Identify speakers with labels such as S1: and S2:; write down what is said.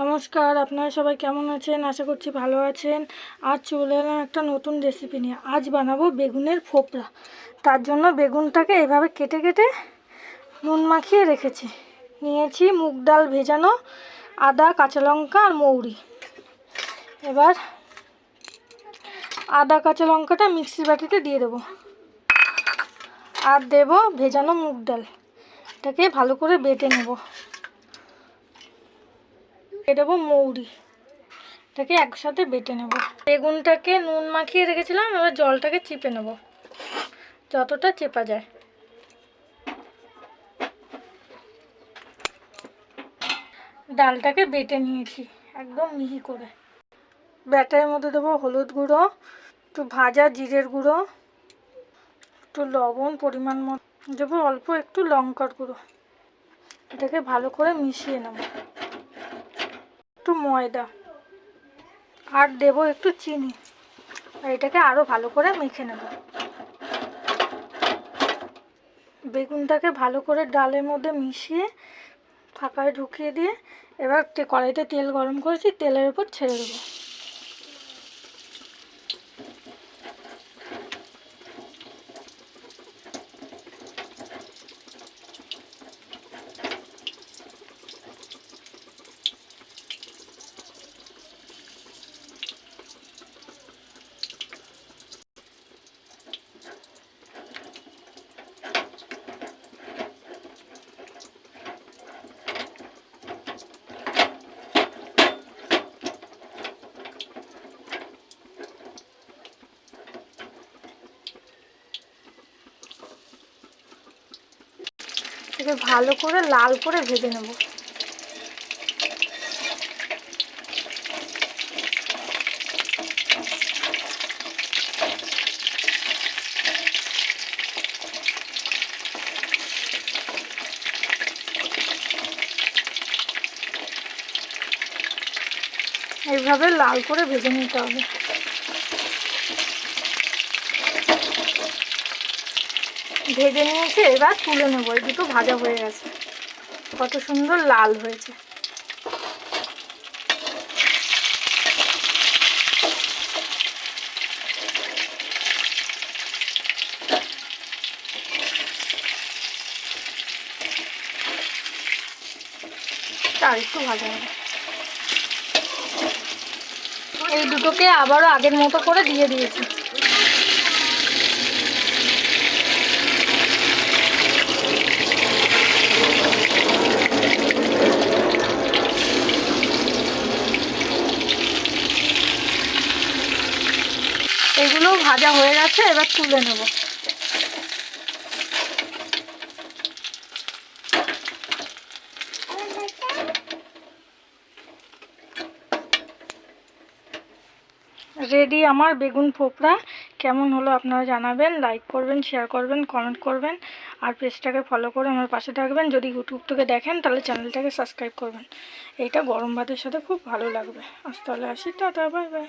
S1: নমস্কার, আপনারা সবাই কেমন আছেন? আশা করছি ভালো আছেন। আজ চলে এলাম একটা নতুন রেসিপি নিয়ে। আজ বানাবো বেগুনের ফোপড়া। তার জন্য বেগুনটাকে এভাবে কেটে কেটে নুন মাখিয়ে রেখেছি। নিয়েছি মুগ ডাল ভেজানো, আদা, কাঁচা লঙ্কা আর মৌরি। এবার আদা, কাঁচা লঙ্কাটা মিক্সির বাটিতে দিয়ে দেবো। আর দেব ভেজানো মুগ ডাল। এটাকে ভালো করে বেটে নেব। দেবো মৌরি। এটাকে একসাথে বেটে নেব। বেগুনটাকে নুন মাখিয়ে রেখেছিলাম, এবার জলটাকে চিপে নেব। যতটা চেপা যায়। ডালটাকে বেটে নিয়েছি, একদম মিহি করে। ব্যাটারের মধ্যে দেবো হলুদ গুঁড়ো, একটু ভাজা জিরের গুঁড়ো, একটু লবণ পরিমাণ মতো। দেবো অল্প একটু লঙ্কার গুঁড়ো। এটাকে ভালো করে মিশিয়ে নেব। একটু ময়দা। আর দেব একটু চিনি। আর এটাকে আরও ভালো করে মেখে নেব। বেগুনটাকে ভালো করে ডালের মধ্যে মিশিয়ে ফাঁকায় ঢুকিয়ে দিয়ে এবার কড়াইতে তেল গরম করেছি, তেলের উপর ছেড়ে দেবো। এটাকে ভালো করে লাল করে ভেজে নেব। এইভাবে লাল করে ভেজে নিতে হবে। ভেজে নিয়েছে, এবার তুলে নেব। এই দুটো ভাজা হয়ে গেছে। কত সুন্দর লাল হয়েছে। একটু ভাজা হবে। এই দুটোকে আবারও আগের মতো করে দিয়ে দিয়েছি। এগুলো ভাজা হয়ে গেছে, এবার তুলে নেব। রেডি আমার বেগুন ফোপড়া। কেমন হলো আপনারা জানাবেন লাইক করবেন শেয়ার করবেন কমেন্ট করবেন, আর পেজটাকে ফলো করে আমার পাশে থাকবেন। যদি ইউটিউব থেকে দেখেন, তাহলে চ্যানেলটাকে সাবস্ক্রাইব করবেন। এইটা গরম ভাতের সাথে খুব ভালো লাগবে। আজ তাহলে আসি, টাটা বাই বাই